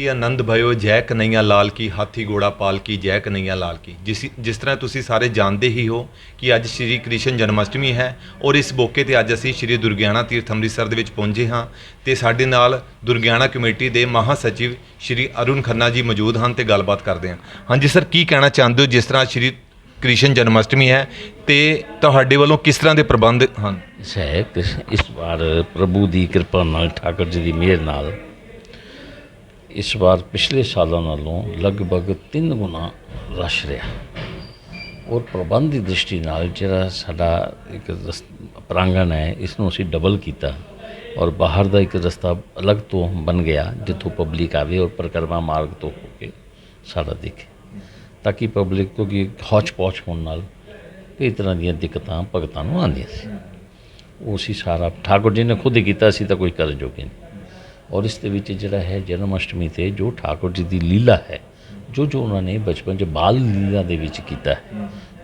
ਕਿ ਆਨੰਦ ਭਇਓ? ਜੈ ਕਨਈਆ ਲਾਲ ਕੀ, ਹਾਥੀ ਘੋੜਾ ਪਾਲ ਕੀ, ਜੈ ਕਨਈਆ ਲਾਲ ਕੀ। ਜਿਸ ਜਿਸ ਤਰ੍ਹਾਂ ਤੁਸੀਂ ਸਾਰੇ ਜਾਣਦੇ ਹੀ ਹੋ ਕਿ ਅੱਜ ਸ਼੍ਰੀ ਕ੍ਰਿਸ਼ਨ ਜਨਮਸ਼ਟਮੀ ਹੈ ਔਰ ਇਸ ਮੌਕੇ ਤੇ ਅੱਜ ਅਸੀਂ ਸ਼੍ਰੀ ਦੁਰਗਿਆਣਾ ਤੀਰਥ ਅੰਮ੍ਰਿਤਸਰ ਦੇ ਵਿੱਚ ਪਹੁੰਚੇ ਹਾਂ ਤੇ ਸਾਡੇ ਨਾਲ ਦੁਰਗਿਆਣਾ ਕਮੇਟੀ ਦੇ ਮਹਾ ਸਚਿਵ ਸ਼੍ਰੀ ਅਰੁਣ ਖੰਨਾ ਜੀ ਮੌਜੂਦ ਹਨ ਤੇ ਗੱਲਬਾਤ ਕਰਦੇ ਹਾਂ। ਹਾਂਜੀ ਸਰ, ਕੀ ਕਹਿਣਾ ਚਾਹੁੰਦੇ ਹੋ ਜਿਸ ਤਰ੍ਹਾਂ ਸ਼੍ਰੀ ਕ੍ਰਿਸ਼ਨ ਜਨਮਸ਼ਟਮੀ ਹੈ ਤੇ ਤੁਹਾਡੇ ਵੱਲੋਂ ਕਿਸ ਤਰ੍ਹਾਂ ਦੇ ਪ੍ਰਬੰਧ ਹਨ? ਹੈ ਇਸ ਵਾਰ ਪ੍ਰਭੂ ਦੀ ਕਿਰਪਾ ਨਾਲ ਠਾਕੁਰ ਜੀ ਦੀ ਮਿਹਰ ਨਾਲ ਇਸ ਵਾਰ ਪਿਛਲੇ ਸਾਲਾਂ ਨਾਲੋਂ ਲਗਭਗ 3 ਗੁਣਾ ਰਸ਼ ਰਿਹਾ। ਔਰ ਪ੍ਰਬੰਧ ਦੀ ਦ੍ਰਿਸ਼ਟੀ ਨਾਲ ਜਿਹੜਾ ਸਾਡਾ ਇੱਕ ਰਸ- ਪ੍ਰਾਂਗਣ ਹੈ ਇਸ ਨੂੰ ਅਸੀਂ ਡਬਲ ਕੀਤਾ ਔਰ ਬਾਹਰ ਦਾ ਇੱਕ ਰਸਤਾ ਅਲੱਗ ਤੋਂ ਬਣ ਗਿਆ, ਜਿੱਥੋਂ ਪਬਲਿਕ ਆਵੇ ਔਰ ਪਰਿਕਰਮਾ ਮਾਰਗ ਤੋਂ ਹੋ ਕੇ ਸਾਰਾ ਦੇਖੇ। ਤਾਂ ਕਿ ਪਬਲਿਕ ਤੋਂ ਕਿ ਹੌਚ ਪੌਚ ਹੋਣ ਨਾਲ ਕਈ ਤਰ੍ਹਾਂ ਦੀਆਂ ਦਿੱਕਤਾਂ ਭਗਤਾਂ ਨੂੰ ਆਉਂਦੀਆਂ ਸੀ। ਉਹ ਸੀ ਸਾਰਾ, ਠਾਕੁਰ ਜੀ ਨੇ ਖੁਦ ਹੀ ਕੀਤਾ ਸੀ ਤਾਂ ਕੋਈ ਕਰਨ ਜੋਗੇ ਨਹੀਂ। ਔਰ ਇਸ ਦੇ ਵਿੱਚ ਜਿਹੜਾ ਹੈ ਜਨਮ ਅਸ਼ਟਮੀ ਤੇ ਜੋ ਠਾਕੁਰ ਜੀ ਦੀ ਲੀਲਾ ਹੈ ਜੋ ਜੋ ਉਹਨਾਂ ਨੇ ਬਚਪਨ 'ਚ ਬਾਲ ਲੀਲਾ ਦੇ ਵਿੱਚ ਕੀਤਾ ਹੈ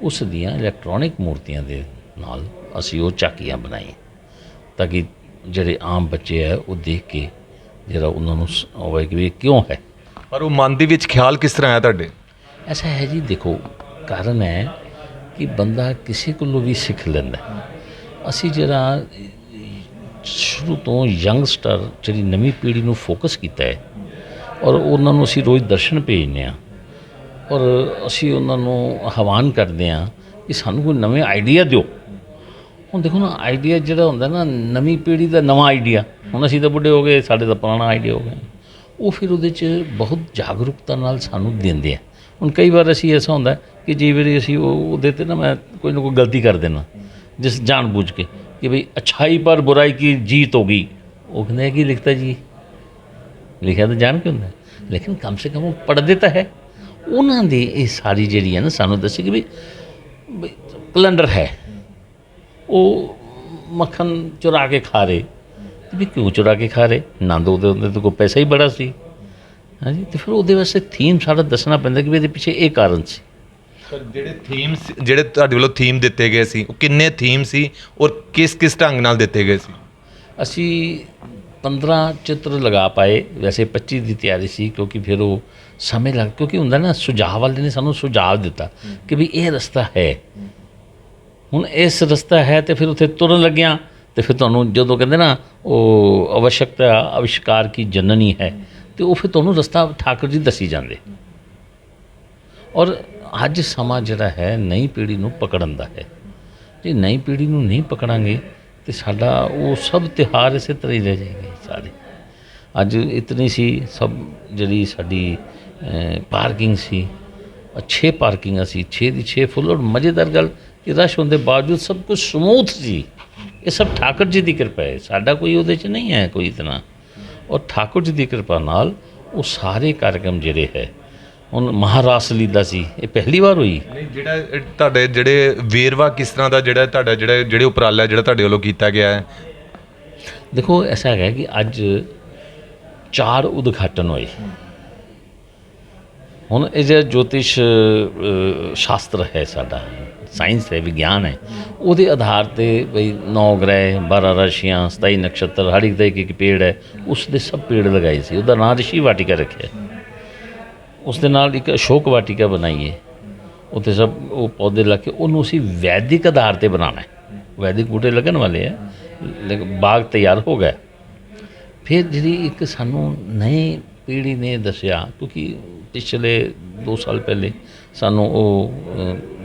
ਉਸ ਦੀਆਂ ਇਲੈਕਟ੍ਰੋਨਿਕ ਮੂਰਤੀਆਂ ਦੇ ਨਾਲ ਅਸੀਂ ਉਹ ਝਾਕੀਆਂ ਬਣਾਈਆਂ। ਤਾਂ ਕਿ ਜਿਹੜੇ ਆਮ ਬੱਚੇ ਹੈ ਉਹ ਦੇਖ ਕੇ ਜਿਹੜਾ ਉਹਨਾਂ ਨੂੰ ਹੋਵੇ ਕਿ ਇਹ ਕਿਉਂ ਹੈ? ਪਰ ਉਹ ਮਨ ਦੇ ਵਿੱਚ ਖਿਆਲ ਕਿਸ ਤਰ੍ਹਾਂ ਆਇਆ ਤੁਹਾਡੇ? ਐਸਾ ਹੈ ਜੀ ਦੇਖੋ ਕਾਰਨ ਹੈ ਕਿ ਬੰਦਾ ਕਿਸੇ ਕੋਲੋਂ ਵੀ ਸਿੱਖ ਲੈਂਦਾ। ਅਸੀਂ ਜਿਹੜਾ ਸ਼ੁਰੂ ਤੋਂ ਯੰਗਸਟਰ ਜਿਹੜੀ ਨਵੀਂ ਪੀੜ੍ਹੀ ਨੂੰ ਫੋਕਸ ਕੀਤਾ ਹੈ ਔਰ ਉਹਨਾਂ ਨੂੰ ਅਸੀਂ ਰੋਜ਼ ਦਰਸ਼ਨ ਭੇਜਦੇ ਹਾਂ ਔਰ ਅਸੀਂ ਉਹਨਾਂ ਨੂੰ ਆਹਵਾਨ ਕਰਦੇ ਹਾਂ ਕਿ ਸਾਨੂੰ ਕੋਈ ਨਵੇਂ ਆਈਡੀਆ ਦਿਓ। ਹੁਣ ਦੇਖੋ ਨਾ, ਆਈਡੀਆ ਜਿਹੜਾ ਹੁੰਦਾ ਨਾ, ਨਵੀਂ ਪੀੜ੍ਹੀ ਦਾ ਨਵਾਂ ਆਈਡੀਆ। ਹੁਣ ਅਸੀਂ ਤਾਂ ਬੁੱਢੇ ਹੋ ਗਏ, ਸਾਡੇ ਤਾਂ ਪੁਰਾਣਾ ਆਈਡੀਆ ਹੋ ਗਿਆ। ਉਹ ਫਿਰ ਉਹਦੇ 'ਚ ਬਹੁਤ ਜਾਗਰੂਕਤਾ ਨਾਲ ਸਾਨੂੰ ਦਿੰਦੇ ਆ। ਹੁਣ ਕਈ ਵਾਰ ਅਸੀਂ ਐਸਾ ਹੁੰਦਾ ਕਿ ਜੇ ਵਾਰੀ ਅਸੀਂ ਉਹ ਉਹਦੇ ਤੇ ਨਾ ਮੈਂ ਕੋਈ ਨਾ ਕੋਈ ਗਲਤੀ ਕਰ ਦੇਣਾ, ਜਿਸ ਜਾਣ ਬੁੱਝ ਕੇ। ਕਿ ਭਈ ਅਛਾਈ ਪਰ ਬੁਰਾਈ ਕੀ ਜੀਤ ਹੋ ਗਈ ਉਹ ਕਹਿੰਦਾ ਕਿ ਲਿਖਤਾ ਜੀ ਲਿਖਿਆ ਤਾਂ ਜਾਣ ਕੇ ਹੁੰਦਾ ਲੇਕਿਨ ਕਮ ਸੇ ਕਮ ਉਹ ਪੜ੍ਹਦੇ ਤਾਂ ਹੈ ਉਹਨਾਂ ਦੀ ਇਹ ਸਾਰੀ ਜਿਹੜੀ ਹੈ ਨਾ ਸਾਨੂੰ ਦੱਸੀ ਕਿ ਵੀ ਵੀ ਹੈ ਉਹ ਮੱਖਣ ਚੁਰਾ ਕੇ ਖਾ ਰਹੇ ਤੇ ਵੀ ਕਿਉਂ ਚੁਰਾ ਕੇ ਖਾ ਰਹੇ ਨੰਦ ਉਹਦੇ ਉਹਦੇ ਕੋਲ ਪੈਸਾ ਹੀ ਬੜਾ ਸੀ ਹਾਂਜੀ ਤੇ ਫਿਰ ਉਹਦੇ ਵਾਸਤੇ ਥੀਮ ਸਾਡਾ ਦੱਸਣਾ ਪੈਂਦਾ ਕਿ ਵੀ ਇਹਦੇ ਪਿੱਛੇ ਇਹ ਕਾਰਨ ਸੀ ਸਰ, ਜਿਹੜੇ ਥੀਮਸ ਜਿਹੜੇ ਤੁਹਾਡੇ ਵੱਲੋਂ ਥੀਮ ਦਿੱਤੇ ਗਏ ਸੀ, ਉਹ ਕਿੰਨੇ ਥੀਮ ਸੀ ਔਰ ਕਿਸ ਕਿਸ ਢੰਗ ਨਾਲ ਦਿੱਤੇ ਗਏ ਸੀ? ਅਸੀਂ 15 ਚਿੱਤਰ ਲਗਾ ਪਾਏ, ਵੈਸੇ 25 ਦੀ ਤਿਆਰੀ ਸੀ, ਕਿਉਂਕਿ ਫਿਰ ਉਹ ਸਮੇਂ ਲੱਗ, ਕਿਉਂਕਿ ਹੁੰਦਾ ਨਾ, ਸੁਝਾਅ ਵਾਲੇ ਨੇ ਸਾਨੂੰ ਸੁਝਾਅ ਦਿੱਤਾ ਕਿ ਵੀ ਇਹ ਰਸਤਾ ਹੈ। ਹੁਣ ਇਸ ਰਸਤਾ ਹੈ ਤੇ ਫਿਰ ਉੱਥੇ ਤੁਰਨ ਲੱਗਿਆ, ਤੇ ਫਿਰ ਤੁਹਾਨੂੰ ਜਦੋਂ ਕਹਿੰਦੇ ਨਾ, ਉਹ ਅਵਸ਼ਕਤਾ, ਅਵਿਸ਼ਕਾਰ ਕੀ ਜਨਨੀ ਹੈ, ਤੇ ਉਹ ਫਿਰ ਤੁਹਾਨੂੰ ਰਸਤਾ ਠਾਕੁਰ ਜੀ ਦੱਸੀ ਜਾਂਦੇ। ਔਰ ਅੱਜ ਸਮਾਂ ਜਿਹੜਾ ਹੈ ਨਈ ਪੀੜ੍ਹੀ ਨੂੰ ਪਕੜਨ ਦਾ ਹੈ। ਜੇ ਨਈ ਪੀੜ੍ਹੀ ਨੂੰ ਨਹੀਂ ਪਕੜਾਂਗੇ ਤੇ ਸਾਡਾ ਉਹ ਸਭ ਤਿਉਹਾਰ ਇਸੇ ਤਰ੍ਹਾਂ ਹੀ ਰਹਿ ਜਾਏਗੇ ਸਾਰੇ। ਅੱਜ ਇਤਨੀ ਸੀ ਸਭ ਜਿਹੜੀ ਸਾਡੀ ਪਾਰਕਿੰਗ ਸੀ ਅੱਛੇ ਪਾਰਕਿੰਗਾਂ ਸੀ 6 ਦੀ 6 ਫੁੱਲ ਔਰ ਮਜ਼ੇਦਾਰ ਗੱਲ ਕਿ ਰਸ਼ ਹੋਣ ਦੇ ਬਾਵਜੂਦ ਸਭ ਕੁਝ ਸਮੂਥ ਸੀ। ਇਹ ਸਭ ਠਾਕੁਰ ਜੀ ਦੀ ਕਿਰਪਾ ਹੈ। ਸਾਡਾ ਕੋਈ ਉਹਦੇ 'ਚ ਨਹੀਂ ਹੈ ਕੋਈ ਇਤਨਾ। ਔਰ ਠਾਕੁਰ ਜੀ ਦੀ ਕਿਰਪਾ ਨਾਲ ਉਹ ਸਾਰੇ ਕਾਰਜਕ੍ਰਮ ਜਿਹੜੇ ਹੈ ਹੁਣ ਮਹਾਰਾਸ ਲੀਲਾ ਸੀ ਇਹ ਪਹਿਲੀ ਵਾਰ ਹੋਈ। ਨਹੀਂ ਜਿਹੜਾ ਇਹ ਤੁਹਾਡੇ ਜਿਹੜੇ ਵੇਰਵਾ ਕਿਸ ਤਰ੍ਹਾਂ ਦਾ ਜਿਹੜਾ ਤੁਹਾਡਾ ਜਿਹੜਾ ਜਿਹੜੇ ਉਪਰਾਲਾ ਜਿਹੜਾ ਤੁਹਾਡੇ ਵੱਲੋਂ ਕੀਤਾ ਗਿਆ ਹੈ? ਦੇਖੋ ਐਸਾ ਹੈਗਾ ਕਿ ਅੱਜ ਚਾਰ ਉਦਘਾਟਨ ਹੋਏ। ਹੁਣ ਇਹ ਜਿਹੜਾ ਜੋਤਿਸ਼ ਅ, ਸ਼ਾਸਤਰ ਹੈ ਸਾਡਾ ਸਾਇੰਸ ਹੈ ਵਿਗਿਆਨ ਹੈ ਉਹਦੇ ਆਧਾਰ ਤੇ ਬਈ 9 ਗ੍ਰਹਿ 12 ਰਾਸ਼ੀਆਂ 27 ਨਕਸ਼ਤਰ ਹਰ ਇੱਕ ਦਾ ਇੱਕ ਇੱਕ ਪੇੜ ਹੈ ਉਸ ਦੇ ਸਭ ਪੇੜ ਲਗਾਏ ਸੀ ਉਹਦਾ ਨਾਂ ਰਿਸ਼ੀ ਵਾਟਿਕਾ ਰੱਖਿਆ। ਉਸ ਦੇ ਨਾਲ ਇੱਕ ਅਸ਼ੋਕ ਵਾਟਿਕਾ ਬਣਾਈਏ। ਉੱਥੇ ਸਭ ਉਹ ਪੌਦੇ ਲਾ ਕੇ ਉਹਨੂੰ ਅਸੀਂ ਵੈਦਿਕ ਆਧਾਰ ਤੇ ਬਣਾਉਣਾ ਹੈ। ਵੈਦਿਕ ਬੂਟੇ ਲੱਗਣ ਵਾਲੇ ਆ ਲੇਕਿਨ ਬਾਗ ਤਿਆਰ ਹੋ ਗਿਆ। ਫਿਰ ਜਿਹੜੀ ਇੱਕ ਸਾਨੂੰ ਨਈ ਪੀੜ੍ਹੀ ਨੇ ਦੱਸਿਆ, ਕਿਉਂਕਿ ਪਿਛਲੇ 2 ਸਾਲ ਪਹਿਲੇ ਸਾਨੂੰ ਉਹ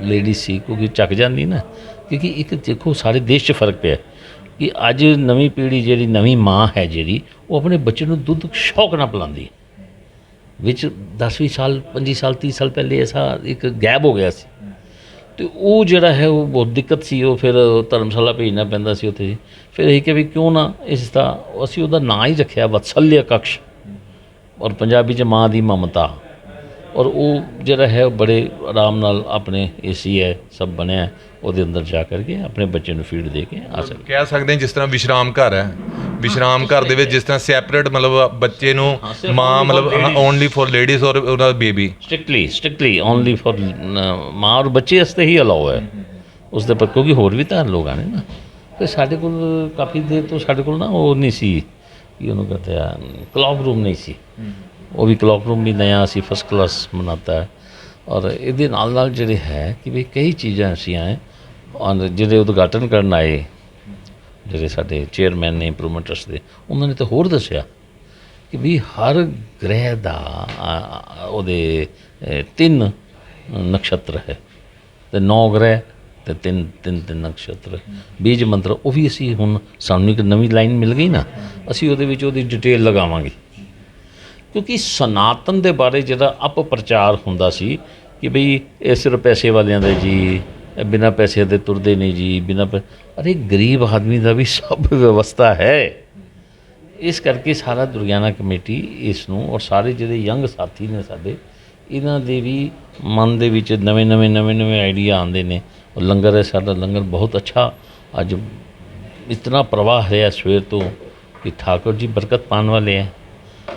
ਲੇਡੀ ਸੀ, ਕਿਉਂਕਿ ਚੱਕ ਜਾਂਦੀ ਨਾ, ਕਿਉਂਕਿ ਇੱਕ ਦੇਖੋ ਸਾਰੇ ਦੇਸ਼ 'ਚ ਫ਼ਰਕ ਪਿਆ। ਕਿ ਅੱਜ ਨਵੀਂ ਪੀੜ੍ਹੀ ਜਿਹੜੀ ਨਵੀਂ ਮਾਂ ਹੈ ਜਿਹੜੀ, ਉਹ ਆਪਣੇ ਬੱਚੇ ਨੂੰ ਦੁੱਧ ਸ਼ੌਕ ਨਾਲ ਪਿਲਾਉਂਦੀ ਹੈ। ਵਿੱਚ 10ਵੀਂ ਸਾਲ 25 ਸਾਲ 30 ਸਾਲ ਪਹਿਲੇ ਐਸਾ ਇੱਕ ਗੈਪ ਹੋ ਗਿਆ ਸੀ। ਤੇ ਉਹ ਜਿਹੜਾ ਹੈ, ਉਹ ਬਹੁਤ ਦਿੱਕਤ ਸੀ। ਉਹ ਫਿਰ ਧਰਮਸ਼ਾਲਾ ਭੇਜਣਾ ਪੈਂਦਾ ਸੀ ਉੱਥੇ। ਫਿਰ ਇਹ ਕਿ ਵੀ ਕਿਉਂ ਨਾ ਇਸ ਦਾ, ਅਸੀਂ ਉਹਦਾ ਨਾਂ ਹੀ ਰੱਖਿਆ, ਵਤਸਲਿਆ ਕਕਸ਼। ਔਰ ਪੰਜਾਬੀ ਚ ਮਾਂ ਦੀ ਮਮਤਾ। ਔਰ ਉਹ ਜਿਹੜਾ ਹੈ ਉਹ ਬੜੇ ਆਰਾਮ ਨਾਲ ਆਪਣੇ ਏਸੀ ਹੈ ਸਭ ਬਣਿਆ ਉਹਦੇ ਅੰਦਰ ਜਾ ਕਰਕੇ ਆਪਣੇ ਬੱਚੇ ਨੂੰ ਫੀਡ ਦੇ ਕੇ ਆ ਸਕਦੇ। ਕਹਿ ਸਕਦੇ ਹਾਂ ਜਿਸ ਤਰ੍ਹਾਂ ਵਿਸ਼ਰਾਮ ਘਰ ਹੈ। ਵਿਸ਼ਰਾਮ ਘਰ ਦੇ ਵਿੱਚ ਜਿਸ ਤਰ੍ਹਾਂ ਸੈਪਰੇਟ ਮਤਲਬ ਬੱਚੇ ਨੂੰ ਮਾਂ ਮਤਲਬ। ਓਨਲੀ ਫॉर ਲੇਡੀਜ਼ ਔਰ ਉਹਦਾ baby. Strictly strictly only for ਮਾਂ ਔਰ ਬੱਚੇ ਵਾਸਤੇ ਹੀ ਅਲਾਉ ਹੈ। ਉਸ ਦੇ ਪਰ ਕਿਉਂਕਿ ਹੋਰ ਵੀ ਤਾਂ ਲੋਕ ਆਣੇ ਨਾ। ਤੇ ਸਾਡੇ ਕੋਲ ਕਾਫੀ ਦੇਰ ਤੋਂ ਸਾਡੇ ਕੋਲ ਨਾ ਉਹ ਨਹੀਂ ਸੀ। ਕੀ ਉਹਨੂੰ ਕਹਤੇ ਆ ਕਲੌਕ ਰੂਮ ਨਹੀਂ ਸੀ। ਉਹ ਵੀ ਕਲੌਕ ਰੂਮ ਵੀ ਨया ਅਸੀਂ ਫਸਟ ਕਲਾਸ ਬਣਾਤਾ ਹੈ। ਔਰ ਇਹਦੇ ਨਾਲ ਨਾਲ ਜਿਹੜੇ ਹੈ ਕਿ ਵੀ ਕਈ ਚੀਜ਼ਾਂ ਐਸੀਆਂ ਹੈ, ਔਰ ਜਿਹੜੇ ਉਦਘਾਟਨ ਕਰਨ ਆਏ, ਜਿਹੜੇ ਸਾਡੇ ਚੇਅਰਮੈਨ ਨੇ ਇੰਪਰੂਵਮੈਂਟ ਟਰਸਟ ਦੇ, ਉਹਨਾਂ ਨੇ ਤਾਂ ਹੋਰ ਦੱਸਿਆ ਕਿ ਵੀ ਹਰ ਗ੍ਰਹਿ ਦਾ ਉਹਦੇ ਤਿੰਨ ਨਕਸ਼ਤਰ ਹੈ। ਤੇ ਨੌ ਗ੍ਰਹਿ ਤੇ ਤਿੰਨ ਤਿੰਨ ਤਿੰਨ ਨਕਸ਼ਤਰ। ਬੀਜ ਮੰਤਰ ਉਹ ਵੀ ਅਸੀਂ ਹੁਣ ਸਾਨੂੰ ਇੱਕ ਨਵੀਂ ਲਾਈਨ ਮਿਲ ਗਈ ਨਾ, ਅਸੀਂ ਉਹਦੇ ਵਿੱਚ ਉਹਦੀ ਡਿਟੇਲ ਲਗਾਵਾਂਗੇ। ਕਿਉਂਕਿ ਸਨਾਤਨ ਦੇ ਬਾਰੇ ਜਿਹੜਾ ਅਪ ਪ੍ਰਚਾਰ ਹੁੰਦਾ ਸੀ ਕਿ ਬਈ ਇਹ ਸਿਰਫ ਪੈਸੇ ਵਾਲਿਆਂ ਦੇ ਜੀ, ਇਹ ਬਿਨਾਂ ਪੈਸੇ ਦੇ ਤੁਰਦੇ ਨਹੀਂ ਜੀ, ਬਿਨਾਂ ਪੈ- ਅਰੇ ਗਰੀਬ ਆਦਮੀ ਦਾ ਵੀ ਸਭ ਵਿਵਸਥਾ ਹੈ। ਇਸ ਕਰਕੇ ਸਾਰਾ ਦੁਰਗਿਆਨਾ ਕਮੇਟੀ ਇਸ ਨੂੰ ਔਰ ਸਾਰੇ ਜਿਹੜੇ ਯੰਗ ਸਾਥੀ ਨੇ ਸਾਡੇ, ਇਹਨਾਂ ਦੇ ਵੀ ਮਨ ਦੇ ਵਿੱਚ ਨਵੇਂ ਨਵੇਂ ਨਵੇਂ ਨਵੇਂ ਆਈਡੀਆ ਆਉਂਦੇ ਨੇ। ਔਰ ਲੰਗਰ ਹੈ, ਸਾਡਾ ਲੰਗਰ ਬਹੁਤ ਅੱਛਾ। ਅੱਜ ਇਤਨਾ ਪ੍ਰਵਾਹ ਰਿਹਾ ਸਵੇਰ ਤੋਂ ਕਿ ਠਾਕੁਰ ਜੀ ਬਰਕਤ ਪਾਉਣ ਵਾਲੇ ਹੈ।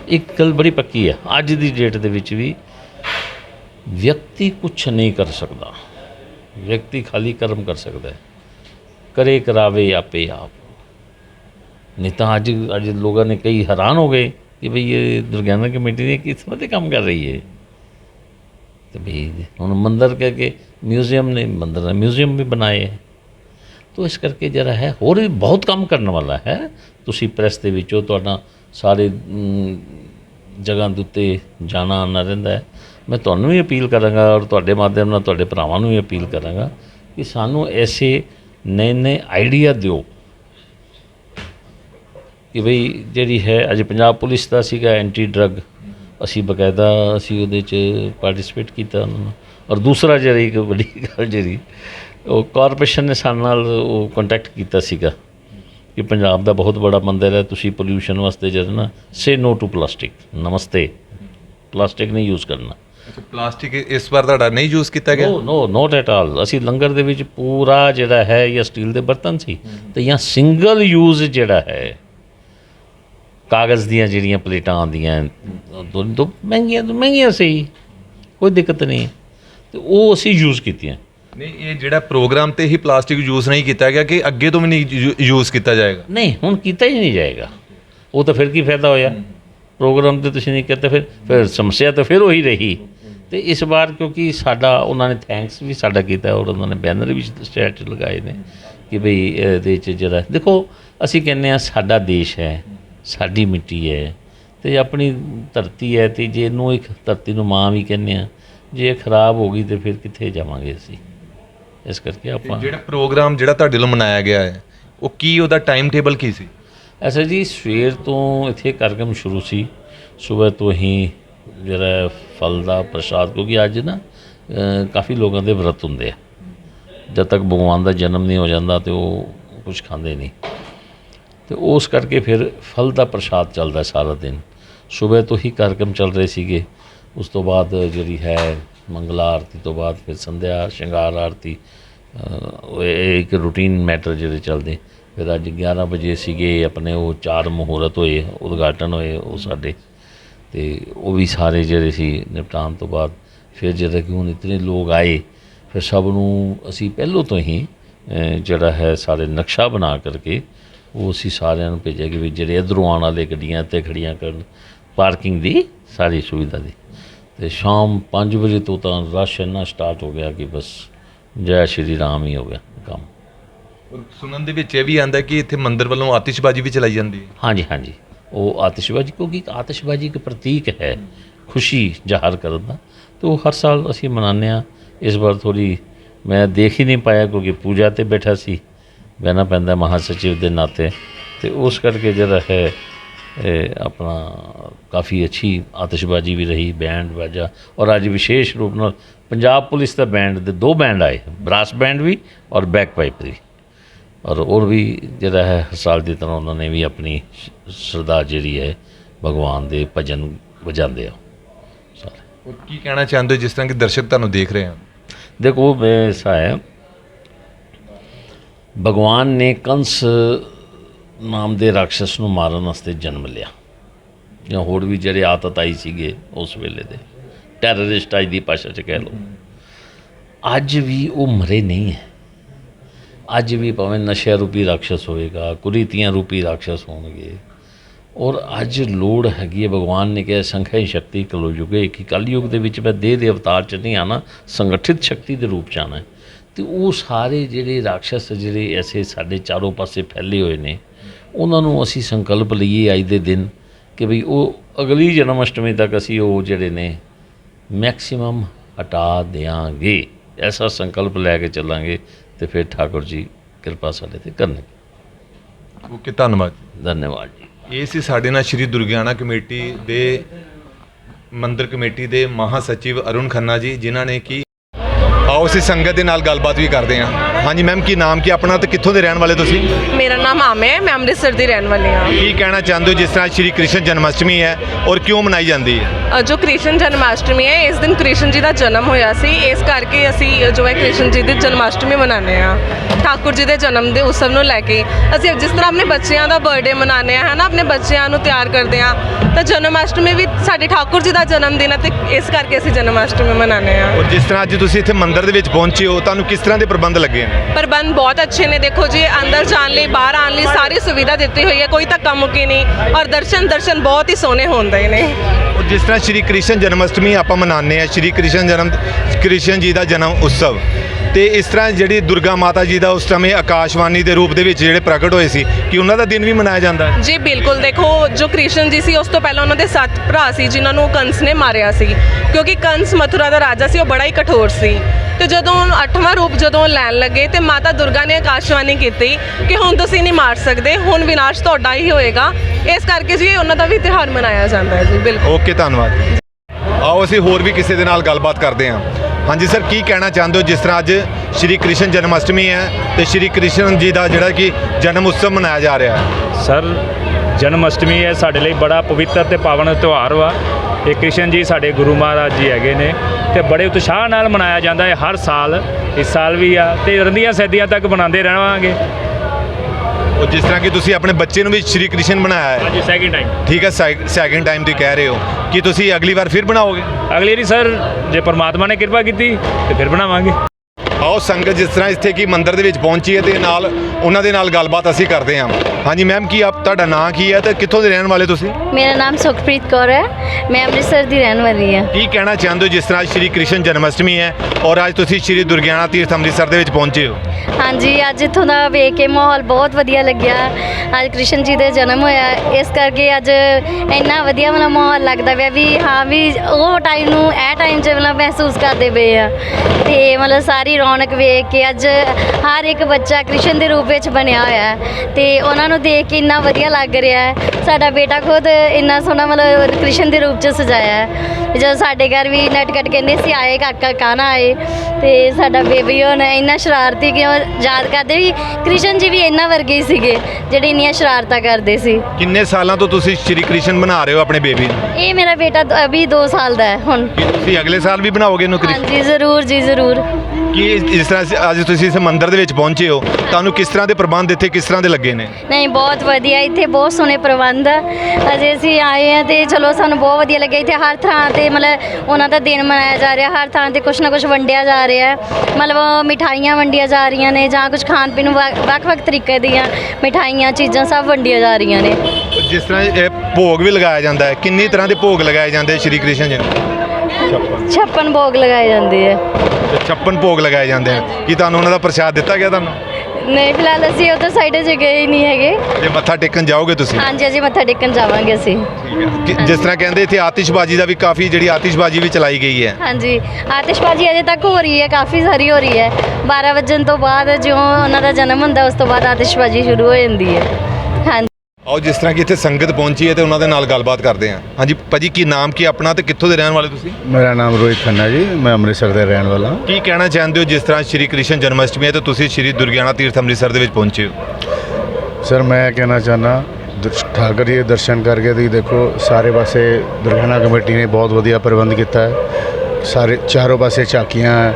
ਇੱਕ ਗੱਲ ਬੜੀ ਪੱਕੀ ਹੈ ਅੱਜ ਦੀ ਡੇਟ ਦੇ ਵਿੱਚ ਵੀ ਵਿਅਕਤੀ ਕੁਝ ਨਹੀਂ ਕਰ ਸਕਦਾ ਵਿਅਕਤੀ ਖਾਲੀ ਕਰਮ ਕਰ ਸਕਦਾ ਹੈ ਕਰੇ ਕਰਾਵੇ ਆਪੇ ਆਪ ਨਹੀਂ ਤਾਂ ਅੱਜ ਅੱਜ ਲੋਕਾਂ ਨੇ ਕਈ ਹੈਰਾਨ ਹੋ ਗਏ ਕਿ ਭਈ ਇਹ ਦੁਰਗਿਆਨਾ ਕਮੇਟੀ ਨੇ ਕਿਸ ਤਰ੍ਹਾਂ ਦੇ ਕੰਮ ਕਰ ਰਹੀ ਹੈ ਤੇ ਭਈ ਹੁਣ ਮੰਦਰ ਕਹਿ ਕੇ ਮਿਊਜ਼ੀਅਮ ਨੇ ਮੰਦਰ ਨੇ ਮਿਊਜ਼ੀਅਮ ਵੀ ਬਣਾਏ ਹੈ ਤੋ ਇਸ ਕਰਕੇ ਜਿਹੜਾ ਹੈ ਹੋਰ ਵੀ ਬਹੁਤ ਕੰਮ ਕਰਨ ਵਾਲਾ ਹੈ ਤੁਸੀਂ ਪ੍ਰੈਸ ਦੇ ਵਿੱਚੋਂ ਤੁਹਾਡਾ ਸਾਰੇ ਅਮ, ਜਗ੍ਹਾ ਦੇ ਉੱਤੇ ਜਾਣਾ ਆਉਣਾ ਰਹਿੰਦਾ ਮੈਂ ਤੁਹਾਨੂੰ ਵੀ ਅਪੀਲ ਕਰਾਂਗਾ ਔਰ ਤੁਹਾਡੇ ਮਾਧਿਅਮ ਨਾਲ ਤੁਹਾਡੇ ਭਰਾਵਾਂ ਨੂੰ ਵੀ ਅਪੀਲ ਕਰਾਂਗਾ ਕਿ ਸਾਨੂੰ ਐਸੇ ਨਏ ਨਏ ਆਈਡੀਆ ਦਿਓ ਕਿ ਬਈ ਜਿਹੜੀ ਹੈ ਅੱਜ ਪੰਜਾਬ ਪੁਲਿਸ ਦਾ ਸੀਗਾ ਐਂਟੀ ਡਰੱਗ ਅਸੀਂ ਬਕਾਇਦਾ ਅਸੀਂ ਉਹਦੇ 'ਚ ਪਾਰਟਿਸਿਪੇਟ ਕੀਤਾ ਉਹਨਾਂ ਨੂੰ ਔਰ ਦੂਸਰਾ ਜਿਹੜੀ ਇੱਕ ਵੱਡੀ ਗੱਲ ਜਿਹੜੀ ਉਹ ਕਾਰਪੋਰੇਸ਼ਨ ਨੇ ਸਾਡੇ ਨਾਲ ਉਹ ਕੰਟੈਕਟ ਕੀਤਾ ਸੀਗਾ। ਕਿ ਪੰਜਾਬ ਦਾ ਬਹੁਤ ਬੜਾ ਮੰਦਰ ਹੈ ਤੁਸੀਂ ਪੋਲਿਊਸ਼ਨ ਵਾਸਤੇ ਜਿਹੜਾ ਨਾ ਸੇ ਨੋ ਟੂ ਪਲਾਸਟਿਕ ਨਮਸਤੇ। ਪਲਾਸਟਿਕ ਨਹੀਂ ਯੂਜ਼ ਕਰਨਾ। ਅੱਛਾ ਪਲਾਸਟਿਕ ਇਸ ਵਾਰ ਤੁਹਾਡਾ ਨਹੀਂ ਯੂਜ਼ ਕੀਤਾ ਗਿਆ? ਨੋ ਨੋ ਨੋਟ ਐਟ ਆਲ ਅਸੀਂ ਲੰਗਰ ਦੇ ਵਿੱਚ ਪੂਰਾ ਜਿਹੜਾ ਹੈ ਜਾਂ ਸਟੀਲ ਦੇ ਬਰਤਨ ਸੀ ਤੇ ਜਾਂ ਸਿੰਗਲ ਯੂਜ਼ ਜਿਹੜਾ ਹੈ ਕਾਗਜ਼ ਦੀਆਂ ਜਿਹੜੀਆਂ ਪਲੇਟਾਂ ਆਉਂਦੀਆਂ ਦੋ ਦੋ ਮਹਿੰਗੀਆਂ ਮਹਿੰਗੀਆਂ ਸੀ ਕੋਈ ਦਿੱਕਤ ਨਹੀਂ। ਤੇ ਉਹ ਅਸੀਂ ਯੂਜ਼ ਕੀਤੀਆਂ। ਨਹੀਂ ਇਹ ਜਿਹੜਾ ਪ੍ਰੋਗਰਾਮ ਤੇ ਹੀ ਪਲਾਸਟਿਕ ਯੂਜ਼ ਨਹੀਂ ਕੀਤਾ ਗਿਆ ਕਿ ਅੱਗੇ ਤੋਂ ਵੀ ਨਹੀਂ ਯੂਜ਼ ਕੀਤਾ ਜਾਏਗਾ? ਨਹੀਂ ਹੁਣ ਕੀਤਾ ਹੀ ਨਹੀਂ ਜਾਏਗਾ। ਉਹ ਤਾਂ ਫਿਰ ਕੀ ਫਾਇਦਾ ਹੋਇਆ? ਪ੍ਰੋਗਰਾਮ ਤੇ ਤੁਸੀਂ ਨਹੀਂ ਕੀਤਾ ਫਿਰ ਫਿਰ ਸਮੱਸਿਆ ਤਾਂ ਫਿਰ ਉਹੀ ਰਹੀ। ਤੇ ਇਸ ਵਾਰ ਕਿਉਂਕਿ ਸਾਡਾ ਉਹਨਾਂ ਨੇ ਥੈਂਕਸ ਵੀ ਸਾਡਾ ਕੀਤਾ ਔਰ ਉਹਨਾਂ ਨੇ ਬੈਨਰ ਵੀ ਸਟੈਚ ਲਗਾਏ ਨੇ ਕਿ ਭਈ ਇਹਦੇ ਚ ਜਿਹੜਾ ਦੇਖੋ ਅਸੀਂ ਕਹਿੰਦੇ ਆ ਸਾਡਾ ਦੇਸ਼ ਹੈ ਸਾਡੀ ਮਿੱਟੀ ਹੈ ਤੇ ਆਪਣੀ ਧਰਤੀ ਹੈ ਤੇ ਜੇ ਇਹਨੂੰ ਇੱਕ ਧਰਤੀ ਨੂੰ ਮਾਂ ਵੀ ਕਹਿੰਦੇ ਆ ਜੇ ਇਹ ਖਰਾਬ ਹੋ ਗਈ ਤੇ ਫਿਰ ਕਿੱਥੇ ਜਾਵਾਂਗੇ ਅਸੀਂ? ਇਸ ਕਰਕੇ ਆਪਾਂ ਜਿਹੜਾ ਪ੍ਰੋਗਰਾਮ ਜਿਹੜਾ ਤੁਹਾਡੇ ਵੱਲੋਂ ਮਨਾਇਆ ਗਿਆ ਹੈ ਉਹ ਕੀ ਉਹਦਾ ਟਾਈਮ ਟੇਬਲ ਕੀ ਸੀ? ਐਸਾ ਜੀ ਸਵੇਰ ਤੋਂ ਇੱਥੇ ਕਾਰਜਕ੍ਰਮ ਸ਼ੁਰੂ ਸੀ। ਸਵੇਰ ਤੋਂ ਹੀ ਜਿਹੜਾ ਫਲ ਦਾ ਪ੍ਰਸ਼ਾਦ ਕਿਉਂਕਿ ਅੱਜ ਨਾ ਕਾਫੀ ਲੋਕਾਂ ਦੇ ਵਰਤ ਹੁੰਦੇ ਆ। ਜਦ ਤੱਕ ਭਗਵਾਨ ਦਾ ਜਨਮ ਨਹੀਂ ਹੋ ਜਾਂਦਾ ਤੇ ਉਹ ਕੁਝ ਖਾਂਦੇ ਨਹੀਂ। ਤੇ ਉਸ ਕਰਕੇ ਫਿਰ ਫਲ ਦਾ ਪ੍ਰਸ਼ਾਦ ਚੱਲਦਾ ਸਾਰਾ ਦਿਨ। ਸਵੇਰ ਤੋਂ ਹੀ ਕਾਰਜਕ੍ਰਮ ਚੱਲ ਰਹੇ ਸੀਗੇ। ਉਸ ਤੋਂ ਬਾਅਦ ਜਿਹੜੀ ਹੈ ਮੰਗਲਾ ਆਰਤੀ ਤੋਂ ਬਾਅਦ ਫਿਰ ਸੰਧਿਆ, ਸ਼ਿੰਗਾਰ ਆਰਤੀ ਇਹ ਇੱਕ ਰੂਟੀਨ ਮੈਟਰ ਜਿਹੜੇ ਚੱਲਦੇ। ਫਿਰ ਅੱਜ 11 ਵਜੇ ਸੀਗੇ ਆਪਣੇ ਉਹ ਚਾਰ ਮਹੂਰਤ ਹੋਏ, ਉਦਘਾਟਨ ਹੋਏ ਉਹ ਸਾਡੇ। ਤੇ ਉਹ ਵੀ ਸਾਰੇ ਜਿਹੜੇ ਸੀ ਨਿਪਟਾਉਣ ਤੋਂ ਬਾਅਦ, ਫਿਰ ਜਦੋਂ ਕਿ ਹੁਣ ਇਤਨੇ ਲੋਕ ਆਏ, ਫਿਰ ਸਭ ਨੂੰ ਅਸੀਂ ਪਹਿਲੋਂ ਤੋਂ ਹੀ ਜਿਹੜਾ ਹੈ ਸਾਰੇ ਨਕਸ਼ਾ ਬਣਾ ਕਰਕੇ ਉਹ ਅਸੀਂ ਸਾਰਿਆਂ ਨੂੰ ਭੇਜਿਆ ਕਿ ਵੀ ਜਿਹੜੇ ਇੱਧਰੋਂ ਆਉਣ ਵਾਲੇ ਗੱਡੀਆਂ ਇੱਥੇ ਖੜੀਆਂ ਕਰਨ, ਪਾਰਕਿੰਗ ਦੀ ਸਾਰੀ ਸੁਵਿਧਾ ਦੀ। ਤੇ ਸ਼ਾਮ 5 ਵਜੇ ਤੋਂ ਤਾਂ ਰਸ਼ ਇੰਨਾ ਸਟਾਰਟ ਹੋ ਗਿਆ ਕਿ ਬਸ ਜੈ ਸ਼੍ਰੀ ਰਾਮ ਹੀ ਹੋ ਗਿਆ ਕੰਮ। ਸੁਣਨ ਦੇ ਵਿੱਚ ਇਹ ਵੀ ਆਂਦਾ ਕਿ ਇੱਥੇ ਮੰਦਿਰ ਵੱਲੋਂ ਆਤਿਸ਼ਬਾਜ਼ੀ ਵੀ ਚਲਾਈ ਜਾਂਦੀ ਹੈ। ਹਾਂਜੀ ਹਾਂਜੀ। ਉਹ ਆਤਿਸ਼ਬਾਜ਼ੀ ਕਿਉਂਕਿ ਆਤਿਸ਼ਬਾਜ਼ੀ ਇੱਕ ਪ੍ਰਤੀਕ ਹੈ ਖੁਸ਼ੀ ਜ਼ਾਹਰ ਕਰਨ ਦਾ। ਤੇ ਉਹ ਹਰ ਸਾਲ ਅਸੀਂ ਮਨਾਉਂਦੇ ਹਾਂ। ਇਸ ਵਾਰ ਥੋੜੀ ਮੈਂ ਦੇਖ ਹੀ ਨਹੀਂ ਪਾਇਆ ਕਿਉਂਕਿ ਪੂਜਾ ਤੇ ਬੈਠਾ ਸੀ। ਬਹਿਣਾ ਪੈਂਦਾ ਮਹਾਸਚਿਵ ਦੇ ਨਾਤੇ। ਤੇ ਉਸ ਕਰਕੇ ਜਿਹੜਾ ਹੈ ਆਪਣਾ ਕਾਫੀ ਅੱਛੀ ਆਤਿਸ਼ਬਾਜ਼ੀ ਵੀ ਰਹੀ ਬੈਂਡ ਬਾਜਾ ਔਰ ਅੱਜ ਵਿਸ਼ੇਸ਼ ਰੂਪ ਨਾਲ ਪੰਜਾਬ ਪੁਲਿਸ ਦਾ ਬੈਂਡ ਦੇ ਦੋ ਬੈਂਡ ਆਏ ਬ੍ਰਾਸ ਬੈਂਡ ਵੀ ਔਰ ਬੈਕ ਪਾਈਪ ਵੀ ਔਰ ਹੋਰ ਵੀ ਜਿਹੜਾ ਹੈ ਹਰ ਸਾਲ ਦੀ ਤਰ੍ਹਾਂ ਉਹਨਾਂ ਨੇ ਵੀ ਆਪਣੀ ਸ਼- ਸ਼ਰਧਾ ਜਿਹੜੀ ਹੈ ਭਗਵਾਨ ਦੇ ਭਜਨ ਵਜਾਉਂਦੇ ਆ। ਸਾਰੇ। ਕੀ ਕਹਿਣਾ ਚਾਹੁੰਦੇ ਜਿਸ ਤਰ੍ਹਾਂ ਕਿ ਦਰਸ਼ਕ ਤੁਹਾਨੂੰ ਦੇਖ ਰਹੇ ਹਨ? ਦੇਖੋ ਮੈਂ ਐਸਾ ਹੈ ਭਗਵਾਨ ਨੇ ਕੰਸ ਨਾਮ ਦੇ ਰਾਖਸ਼ ਨੂੰ ਮਾਰਨ ਵਾਸਤੇ ਜਨਮ ਲਿਆ। ਜਾਂ ਹੋਰ ਵੀ ਜਿਹੜੇ ਆਤਤਾਈ ਸੀਗੇ ਉਸ ਵੇਲੇ ਦੇ। ਟੈਰਰਿਸਟ ਅੱਜ ਦੀ ਭਾਸ਼ਾ 'ਚ ਕਹਿ ਲਓ। ਅੱਜ ਵੀ ਉਹ ਮਰੇ ਨਹੀਂ ਹੈ। ਅੱਜ ਵੀ ਭਾਵੇਂ ਨਸ਼ਿਆਂ ਰੂਪੀ ਰਾਖਸ਼ ਹੋਏਗਾ, ਕੁਰੀਤੀਆਂ ਰੂਪੀ ਰਾਖਸ਼ ਹੋਣਗੇ। ਔਰ ਅੱਜ ਲੋੜ ਹੈਗੀ ਹੈ, ਭਗਵਾਨ ਨੇ ਕਿਹਾ, ਸੰਖਿਆ ਹੀ ਸ਼ਕਤੀ ਕਲੋ ਯੁਗੇ ਕਿ ਕਲਯੁਗ ਦੇ ਵਿੱਚ ਮੈਂ ਦੇਹ ਦੇ ਅਵਤਾਰ ਚ ਨਹੀਂ ਆਣਾ ਸੰਗਠਿਤ ਸ਼ਕਤੀ ਦੇ ਰੂਪ ਚ ਆਣਾ ਹੈ। ਤੇ ਉਹ ਸਾਰੇ ਜਿਹੜੇ ਰਾਖਸ਼ ਜਿਹੜੇ ਐਸੇ ਸਾਡੇ ਚਾਰੋਂ ਪਾਸੇ ਫੈਲੇ ਹੋਏ ਨੇ ਉਹਨਾਂ ਨੂੰ ਅਸੀਂ ਸੰਕਲਪ ਲਈਏ ਅੱਜ ਦੇ ਦਿਨ ਕਿ ਭਈ ਉਹ ਅਗਲੀ ਜਨਮ ਅਸ਼ਟਮੀ ਤੱਕ ਅਸੀਂ ਉਹ ਜਿਹੜੇ ਨੇ ਮੈਕਸਿਮਮ ਹਟਾ ਦਿਆਂਗੇ। ਐਸਾ ਸੰਕਲਪ ਲੈ ਕੇ ਚੱਲਾਂਗੇ ਤੇ ਫਿਰ ਠਾਕੁਰ ਜੀ ਕਿਰਪਾ ਸਾਡੇ ਤੇ ਕਰਨਗੇ। ਓਕੇ ਧੰਨਵਾਦ ਧੰਨਵਾਦ ਜੀ। ਇਹ ਸੀ ਸਾਡੇ ਨਾਲ ਸ਼੍ਰੀ ਦੁਰਗਿਆਣਾ ਕਮੇਟੀ ਦੇ ਮੰਦਿਰ ਕਮੇਟੀ ਦੇ ਮਹਾ ਸਚਿਵ ਅਰੁਣ ਖੰਨਾ ਜੀ ਜਿਨ੍ਹਾਂ ਨੇ ਕੀ ਆਓ ਅਸੀਂ ਸੰਗਤ ਦੇ ਨਾਲ ਗੱਲਬਾਤ ਵੀ ਕਰਦੇ ਹਾਂ। ਹਾਂਜੀ ਮੈਮ ਕੀ ਨਾਮ ਕੀ ਆਪਣਾ ਤੇ ਕਿੱਥੋਂ ਦੇ ਰਹਿਣ ਵਾਲੇ ਤੁਸੀਂ? ਮੇਰਾ ਨਾਮ ਆਮੇ ਹੈ ਮੈਂ ਅੰਮ੍ਰਿਤਸਰ ਦੀ ਰਹਿਣ ਵਾਲੀ ਹਾਂ। ਕੀ ਕਹਿਣਾ ਚਾਹੁੰਦੇ ਹੋ ਜਿਸ ਤਰ੍ਹਾਂ ਸ਼੍ਰੀ ਕ੍ਰਿਸ਼ਨ ਜਨਮਸ਼ਟਮੀ ਹੈ ਔਰ ਕਿਉਂ ਮਨਾਈ ਜਾਂਦੀ ਹੈ? ਅ, ਜੋ ਕ੍ਰਿਸ਼ਨ ਜਨਮਾਸ਼ਟਮੀ ਹੈ ਇਸ ਦਿਨ ਕ੍ਰਿਸ਼ਨ ਜੀ ਦਾ ਜਨਮ ਹੋਇਆ ਸੀ। ਇਸ ਕਰਕੇ ਅਸੀਂ ਜੋ ਹੈ ਕ੍ਰਿਸ਼ਨ ਜੀ ਦੀ ਜਨਮਾਸ਼ਟਮੀ ਮਨਾਉਂਦੇ ਹਾਂ। ਠਾਕੁਰ ਜੀ ਦੇ ਜਨਮ ਦੇ ਉਤਸਵ ਨੂੰ ਲੈ ਕੇ ਅਸੀਂ ਜਿਸ ਤਰ੍ਹਾਂ ਆਪਣੇ ਬੱਚਿਆਂ ਦਾ ਬਰਥਡੇ ਮਨਾਉਂਦੇ ਹਾਂ ਹੈ ਨਾ? ਆਪਣੇ ਬੱਚਿਆਂ ਨੂੰ ਤਿਆਰ ਕਰਦੇ ਹਾਂ। ਤਾਂ ਜਨਮਾਸ਼ਟਮੀ ਵੀ ਸਾਡੇ ਠਾਕੁਰ ਜੀ ਦਾ ਜਨਮ ਦਿਨ ਹੈ ਤੇ ਇਸ ਕਰਕੇ ਅਸੀਂ ਜਨਮਾਸ਼ਟਮੀ ਮਨਾਉਂਦੇ ਹਾਂ। ਔਰ ਜਿਸ ਤਰ੍ਹਾਂ ਅੱਜ ਤੁਸੀਂ ਇੱਥੇ ਮੰਦਿਰ ਦੇ ਵਿੱਚ ਪਹੁੰਚੇ ਹੋ ਤੁਹਾਨੂੰ ਕਿਸ ਤਰ੍ਹਾਂ ਦੇ ਪ੍ਰਬੰਧ ਲੱਗੇ ਨੇ? ਪ੍ਰਬੰਧ ਬਹੁਤ ਅੱਛੇ ਨੇ। ਦੇਖੋ ਜੀ ਅੰਦਰ ਜਾਣ ਲਈ ਬਾਹਰ ਆਉਣ ਲਈ ਸਾਰੀ ਸੁਵਿਧਾ ਦਿੱਤੀ ਹੋਈ ਹੈ। ਕੋਈ ਧੱਕਾ ਮੁੱਕੀ ਨਹੀਂ ਔਰ ਦਰਸ਼ਨ ਦਰਸ਼ਨ ਬਹੁਤ ਹੀ ਸੋਹਣੇ ਹੁੰਦੇ ਨੇ। ਜਿਸ ਤਰ੍ਹਾਂ ਸ਼੍ਰੀ ਕ੍ਰਿਸ਼ਨ ਜਨਮਸ਼ਟਮੀ ਆਪਾਂ ਮਨਾਉਂਦੇ ਆ ਸ਼੍ਰੀ ਕ੍ਰਿਸ਼ਨ ਜਨਮ ਕ੍ਰਿਸ਼ਨ ਜੀ ਦਾ ਜਨਮ ਉਤਸਵ। ਤੇ ਇਸ ਤਰ੍ਹਾਂ ਜਿਹੜੀ ਦੁਰਗਾ ਮਾਤਾ ਜੀ ਦਾ ਉਸ ਸਮੇਂ ਆਕਾਸ਼ਵਾਣੀ ਦੇ ਰੂਪ ਦੇ ਵਿੱਚ ਜਿਹੜੇ ਪ੍ਰਗਟ ਹੋਏ ਸੀ ਕਿ ਉਹਨਾਂ ਦਾ ਦਿਨ ਵੀ ਮਨਾਇਆ ਜਾਂਦਾ ਹੈ? ਜੀ ਬਿਲਕੁਲ। ਦੇਖੋ ਜੋ ਕ੍ਰਿਸ਼ਨ ਜੀ ਸੀ ਉਸ ਤੋਂ ਪਹਿਲਾਂ ਉਹਨਾਂ ਦੇ ਸੱਤ ਭਰਾ ਸੀ ਜਿਨ੍ਹਾਂ ਨੂੰ ਕੰਸ ਨੇ ਮਾਰਿਆ ਸੀ। ਕਿਉਂਕਿ ਕੰਸ ਮਥੁਰਾ ਦਾ ਰਾਜਾ ਸੀ ਉਹ ਬੜਾ ਹੀ ਕਠੋਰ ਸੀ। ਤੇ ਜਦੋਂ ਅੱਠਵਾਂ ਰੂਪ ਜਦੋਂ ਲੈਣ ਲੱਗੇ ਤੇ ਮਾਤਾ ਦੁਰਗਾ ਨੇ ਆਕਾਸ਼ਵਾਣੀ ਕੀਤੀ ਕਿ ਹੁਣ ਤੁਸੀਂ ਨਹੀਂ ਮਾਰ ਸਕਦੇ ਹੁਣ ਵਿਨਾਸ਼ ਤੁਹਾਡਾ ਹੀ ਹੋਏਗਾ। ਇਸ ਕਰਕੇ ਜੀ ਉਹਨਾਂ ਦਾ ਵੀ ਤਿਉਹਾਰ ਮਨਾਇਆ ਜਾਂਦਾ ਹੈ ਜੀ ਬਿਲਕੁਲ। ਓਕੇ ਧੰਨਵਾਦ। ਆਓ ਅਸੀਂ ਹੋਰ ਵੀ ਕਿਸੇ ਦੇ ਨਾਲ ਗੱਲਬਾਤ ਕਰਦੇ ਹਾਂ। ਹਾਂਜੀ ਸਰ, ਕੀ ਕਹਿਣਾ ਚਾਹੁੰਦੇ ਹੋ ਜਿਸ ਤਰ੍ਹਾਂ ਅੱਜ ਸ਼੍ਰੀ ਕ੍ਰਿਸ਼ਨ ਜਨਮ ਅਸ਼ਟਮੀ ਹੈ ਤੇ ਸ਼੍ਰੀ ਕ੍ਰਿਸ਼ਨ ਜੀ ਦਾ ਜਿਹੜਾ ਕਿ ਜਨਮ ਉਤਸਵ ਮਨਾਇਆ ਜਾ ਰਿਹਾ ਹੈ? ਸਰ ਜਨਮ ਅਸ਼ਟਮੀ ਹੈ, ਸਾਡੇ ਲਈ ਬੜਾ ਪਵਿੱਤਰ ਤੇ ਪਾਵਨ ਤਿਉਹਾਰ ਵਾ। ਇਹ ਕ੍ਰਿਸ਼ਨ ਜੀ ਸਾਡੇ ਗੁਰੂ ਮਹਾਰਾਜ ਜੀ ਹੈਗੇ ਨੇ ਤੇ ਬੜੇ ਉਤਸ਼ਾਹ ਨਾਲ ਮਨਾਇਆ ਜਾਂਦਾ ਹੈ ਹਰ ਸਾਲ। ਇਸ ਸਾਲ ਵੀ ਆ ਤੇ ਰੰਦੀਆਂ ਸੈਦੀਆਂ ਤੱਕ ਮਨਾਉਂਦੇ ਰਹਿਵਾਂਗੇ। ਉਹ ਜਿਸ ਤਰ੍ਹਾਂ ਕਿ ਤੁਸੀਂ ਆਪਣੇ ਬੱਚੇ ਨੂੰ ਵੀ ਸ਼੍ਰੀ ਕ੍ਰਿਸ਼ਨ ਬਣਾਇਆ ਹੈ। ਅੱਜ ਸੈਕਿੰਡ ਟਾਈਮ ਠੀਕ ਹੈ ਸੈਕਿੰਡ ਟਾਈਮ ਤੁਸੀਂ ਕਹਿ ਰਹੇ ਹੋ। ਕਿ ਤੁਸੀਂ ਅਗਲੀ ਵਾਰ ਫਿਰ ਬਣਾਓਗੇ? ਅਗਲੀ ਵਾਰੀ ਸਰ ਜੇ ਪਰਮਾਤਮਾ ਨੇ ਕਿਰਪਾ ਕੀਤੀ ਤੇ ਫਿਰ ਬਣਾਵਾਂਗੇ। ਆਓ ਸੰਗਤ ਜਿਸ ਤਰ੍ਹਾਂ ਇੱਥੇ ਕੀ ਮੰਦਿਰ ਦੇ ਵਿੱਚ ਪਹੁੰਚੀ ਹੈ ਤੇ ਨਾਲ ਉਹਨਾਂ ਦੇ ਨਾਲ ਗੱਲਬਾਤ ਅਸੀਂ ਕਰਦੇ ਹਾਂ। ਹਾਂਜੀ ਮੈਮ ਕੀ ਆਪ ਤੁਹਾਡਾ ਨਾਂ ਕੀ ਹੈ ਤੇ ਕਿੱਥੋਂ ਦੇ ਰਹਿਣ ਵਾਲੇ ਤੁਸੀਂ? ਮੇਰਾ ਨਾਮ ਸੁਖਪ੍ਰੀਤ ਕੌਰ ਹੈ। ਮੈਂ ਅੰਮ੍ਰਿਤਸਰ ਦੀ ਰਹਿਣ ਵਾਲੀ ਹਾਂ। ਕੀ ਕਹਿਣਾ ਚਾਹੁੰਦੇ ਹੋ ਜਿਸ ਤਰ੍ਹਾਂ ਸ਼੍ਰੀ ਕ੍ਰਿਸ਼ਨ ਜਨਮਸ਼ਟਮੀ ਹੈ ਔਰ ਅੱਜ ਤੁਸੀਂ ਸ਼੍ਰੀ ਦੁਰਗਿਆਣਾ ਤੀਰਥ ਅੰਮ੍ਰਿਤਸਰ ਦੇ ਵਿੱਚ ਪਹੁੰਚੇ ਹੋ? ਹਾਂਜੀ ਅੱਜ ਇੱਥੋਂ ਦਾ ਵੇਖ ਕੇ ਮਾਹੌਲ ਬਹੁਤ ਵਧੀਆ ਲੱਗਿਆ। ਅੱਜ ਕ੍ਰਿਸ਼ਨ ਜੀ ਦਾ ਜਨਮ ਹੋਇਆ। ਇਸ ਕਰਕੇ ਅੱਜ ਇੰਨਾ ਵਧੀਆ ਮਤਲਬ ਮਾਹੌਲ ਲੱਗਦਾ ਪਿਆ ਵੀ ਹਾਂ ਵੀ ਉਹ ਟਾਈਮ ਨੂੰ ਇਹ ਟਾਈਮ 'ਚ ਮਤਲਬ ਮਹਿਸੂਸ ਕਰਦੇ ਪਏ ਆ। ਤੇ ਮਤਲਬ ਸਾਰੀ ਰੌਣਕ ਵੇਖ ਕੇ ਅੱਜ ਹਰ ਇੱਕ ਬੱਚਾ ਕ੍ਰਿਸ਼ਨ ਦੇ ਰੂਪ ਵਿੱਚ ਬਣਿਆ ਹੋਇਆ ਹੈ ਤੇ ਉਹਨਾਂ ਨੂੰ ਦੇਖ ਕੇ ਇੰਨਾ ਵਧੀਆ ਲੱਗ ਰਿਹਾ ਹੈ। ਸਾਡਾ ਬੇਟਾ ਖੁਦ ਇੰਨਾ ਸੋਹਣਾ ਮਤਲਬ ਕ੍ਰਿਸ਼ਨ ਦੇ ਰੂਪ 'ਚ ਸਜਾਇਆ ਹੈ। ਜਦੋਂ ਸਾਡੇ ਘਰ ਵੀ ਨਟਕਟ ਕਹਿੰਦੇ ਸੀ ਆਏ ਕਾਕਾ ਕਾਨਾ ਆਏ? ਤੇ ਸਾਡਾ ਬੇਬੀ ਹੁਣ ਇੰਨਾ ਸ਼ਰਾਰਤੀ ਕਿ ਉਹ ਯਾਦ ਕਰਦੇ ਵੀ ਕ੍ਰਿਸ਼ਨ ਜੀ ਵੀ ਇੰਨਾ ਵਰਗੇ ਹੀ ਸੀਗੇ ਜਿਹੜੇ ਇੰਨੀਆਂ ਸ਼ਰਾਰਤਾਂ ਕਰਦੇ ਸੀ। ਕਿੰਨੇ ਸਾਲਾਂ ਤੋਂ ਤੁਸੀਂ ਸ਼੍ਰੀ ਕ੍ਰਿਸ਼ਨ ਬਣਾ ਰਹੇ ਹੋ ਆਪਣੇ ਬੇਬੀ ਨੂੰ? ਇਹ ਮੇਰਾ ਬੇਟਾ ਦ- ਅਭੀ 2 ਸਾਲ ਦਾ ਹੈ ਹੁਣ। ਕੀ ਤੁਸੀਂ ਅਗਲੇ ਸਾਲ ਵੀ ਬਣਾਓਗੇ ਇਹਨੂੰ ਕ੍ਰਿਸ਼ਨ? ਹਾਂਜੀ ਜ਼ਰੂਰ ਜੀ ਜ਼ਰੂਰ। ਕੀ ਇਸ- ਤਰ੍ਹਾਂ ਅੱਜ ਤੁਸੀਂ ਇਸ ਮੰਦਿਰ ਦੇ ਵਿੱਚ ਪਹੁੰਚੇ ਹੋ ਤੁਹਾਨੂੰ ਕਿਸ ਤਰ੍ਹਾਂ ਦੇ ਪ੍ਰਬੰਧ ਇੱਥੇ ਕਿਸ ਤਰ੍ਹਾਂ ਦੇ ਲੱਗੇ ਨੇ? ਨਹੀਂ ਬਹੁਤ ਵਧੀਆ। ਇੱਥੇ ਬਹੁਤ ਸੋਹਣੇ ਪ੍ਰਬੰਧ। ਆ ਅਜੇ ਅਸੀਂ ਆਏ ਆ ਤੇ ਚਲੋ ਸਾਨੂੰ ਬਹੁਤ ਵਧੀਆ ਲੱਗਿਆ। ਇੱਥੇ ਹਰ ਥਾਂ ਤੇ ਮਤਲਬ ਉਹਨਾਂ ਦਾ ਦਿਨ ਮਨਾਇਆ ਜਾ ਰਿਹਾ। ਹਰ ਥਾਂ ਤੇ ਕੁਛ ਨਾ ਕੁਛ ਵੰਡਿਆ ਜਾ ਰਿਹਾ। ਹੈ। ਮਤਲਬ ਮਿਠਾਈਆਂ ਵੰਡੀਆਂ ਜਾ ਰਹੀਆਂ ਨੇ ਜਾਂ ਕੁਝ ਖਾਣ ਪੀਣ ਨੂੰ ਵ- ਵੱਖ-ਵੱਖ ਤਰੀਕੇ ਦੀਆਂ ਮਿਠਾਈਆਂ ਚੀਜ਼ਾਂ ਸਭ ਵੰਡੀਆਂ ਜਾ ਰਹੀਆਂ ਨੇ। ਜਿਸ ਤਰ੍ਹਾਂ ਇਹ ਭੋਗ ਵੀ ਲਗਾਇਆ ਜਾਂਦਾ ਹੈ ਕਿੰਨੀ ਤਰ੍ਹਾਂ ਦੇ ਭੋਗ ਲਗਾਏ ਜਾਂਦੇ ਸ਼੍ਰੀ ਕ੍ਰਿਸ਼ਨ ਜੀ? ਨੂੰ 56 ਭੋਗ ਲਗਾਏ ਜਾਂਦੇ ਆ। ਤੇ 56 ਭੋਗ ਲਗਾਏ ਜਾਂਦੇ ਹਨ ਕੀ ਤੁਹਾਨੂੰ ਉਹਨਾਂ ਦਾ ਪ੍ਰਸ਼ਾਦ ਦਿੱਤਾ ਗਿਆ ਤੁਹਾਨੂੰ? ਨਹੀਂ ਫਿਲਹਾਲ ਅਸੀਂ ਉਧਰ ਸਾਈਡ 'ਚ ਗਏ ਹੀ ਨਹੀਂ ਹੈਗੇ। ਤੇ ਮੱਥਾ ਟੇਕਣ ਜਾਓਗੇ ਤੁਸੀਂ? ਹਾਂਜੀ ਅਜੇ ਮੱਥਾ ਟੇਕਣ ਜਾਵਾਂਗੇ ਅਸੀਂ। ਕਿ- ਜਿਸ ਤਰ੍ਹਾਂ ਕਹਿੰਦੇ ਇੱਥੇ ਆਤਿਸ਼ਬਾਜ਼ੀ ਦਾ ਵੀ ਕਾਫੀ ਜਿਹੜੀ ਆਤਿਸ਼ਬਾਜ਼ੀ ਵੀ ਚਲਾਈ ਗਈ ਹੈ। ਹਾਂਜੀ ਆਤਿਸ਼ਬਾਜ਼ੀ ਅਜੇ ਤੱਕ ਹੋ ਰਹੀ ਹੈ ਕਾਫੀ ਸਾਰੀ ਹੋ ਰਹੀ ਹੈ। 12 ਵਜੇ ਤੋਂ ਬਾਅਦ ਜਿਉਂ ਉਹਨਾਂ ਦਾ ਜਨਮ ਹੁੰਦਾ ਉਸ ਤੋਂ ਬਾਅਦ ਆਤਿਸ਼ਬਾਜ਼ੀ ਸ਼ੁਰੂ ਹੋ ਜਾਂਦੀ ਹੈ। ਆਓ ਜਿਸ ਤਰ੍ਹਾਂ ਕਿ ਇੱਥੇ ਸੰਗਤ ਪਹੁੰਚੀ ਹੈ ਤੇ ਉਹਨਾਂ ਦੇ ਨਾਲ ਗੱਲਬਾਤ ਕਰਦੇ ਹਾਂ। ਹਾਂਜੀ ਭਾਜੀ ਕੀ ਨਾਮ ਕੀ ਆਪਣਾ ਤੇ ਕਿੱਥੋਂ ਦੇ ਰਹਿਣ ਵਾਲੇ ਤੁਸੀਂ? ਮੇਰਾ ਨਾਮ ਰੋਹਿਤ ਖੰਨਾ ਜੀ ਮੈਂ ਅੰਮ੍ਰਿਤਸਰ ਦਾ ਰਹਿਣ ਵਾਲਾ। ਹਾਂ ਕੀ ਕਹਿਣਾ ਚਾਹੁੰਦੇ ਹੋ ਜਿਸ ਤਰ੍ਹਾਂ ਸ਼੍ਰੀ ਕ੍ਰਿਸ਼ਨ ਜਨਮਸ਼ਟਮੀ ਹੈ ਤੇ ਤੁਸੀਂ ਸ਼੍ਰੀ ਦੁਰਗਿਆਣਾ ਤੀਰਥ ਅੰਮ੍ਰਿਤਸਰ ਦੇ ਵਿੱਚ ਪਹੁੰਚੇ ਹੋ? ਸਰ ਮੈਂ ਕਹਿਣਾ ਚਾਹਨਾ ਠਾਕਰ ਜੀ ਦੇ ਦਰਸ਼ਨ ਕਰਕੇ ਤੁਸੀਂ ਦੇਖੋ ਸਾਰੇ ਪਾਸੇ ਦੁਰਗਿਆਨਾ ਕਮੇਟੀ ਨੇ ਬਹੁਤ ਵਧੀਆ ਪ੍ਰਬੰਧ ਕੀਤਾ ਹੈ। ਸਾਰੇ ਚਾਰੋਂ ਪਾਸੇ ਝਾਕੀਆਂ ਹੈ,